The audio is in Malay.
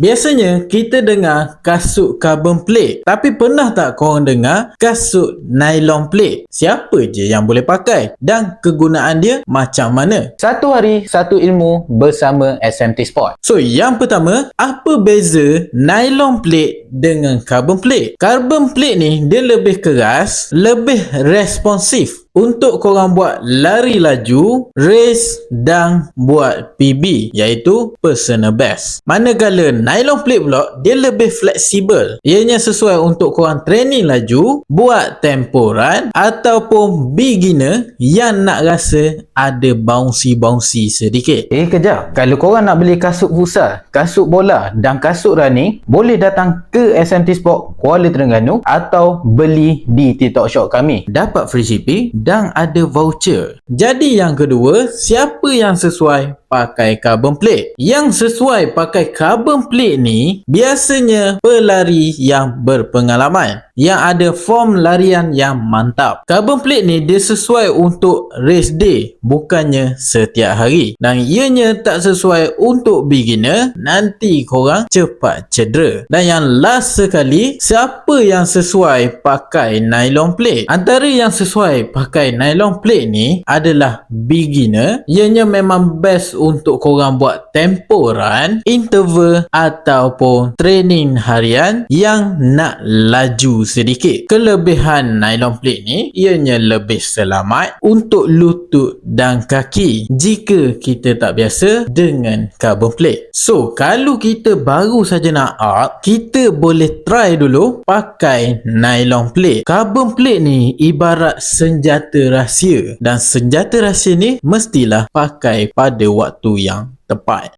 Biasanya kita dengar kasut carbon plate. Tapi pernah tak korang dengar kasut nylon plate? Siapa je yang boleh pakai? Dan kegunaan dia macam mana? Satu hari, satu ilmu bersama SMT Sport. So yang pertama, apa beza nylon plate dengan carbon plate? Carbon plate ni dia lebih keras, lebih responsif untuk korang buat lari laju, race dan buat PB iaitu personal best. Manakala nylon plate pula dia lebih fleksibel. Ianya sesuai untuk korang training laju, buat tempo run ataupun beginner yang nak rasa ada bouncy-bouncy sedikit. Eh kejap, kalau korang nak beli kasut futsal, kasut bola dan kasut running, boleh datang ke SMT Sport Kuala Terengganu atau beli di TikTok Shop kami. Dapat free shipping dan ada voucher. Jadi yang kedua, siapa yang sesuai pakai carbon plate? Yang sesuai pakai carbon plate ni biasanya pelari yang berpengalaman yang ada form larian yang mantap. Carbon plate ni dia sesuai untuk race day bukannya setiap hari dan ianya tak sesuai untuk beginner nanti korang cepat cedera. Dan yang last sekali siapa yang sesuai pakai nylon plate? Antara yang sesuai pakai nylon plate ni adalah beginner ianya memang best untuk korang buat tempo run, interval ataupun training harian yang nak laju sedikit. Kelebihan nylon plate ni ianya lebih selamat untuk lutut dan kaki jika kita tak biasa dengan carbon plate. So, kalau kita baru saja nak up, kita boleh try dulu pakai nylon plate. Carbon plate ni ibarat senjata rahsia dan senjata rahsia ni mestilah pakai pada waktu yang tepat.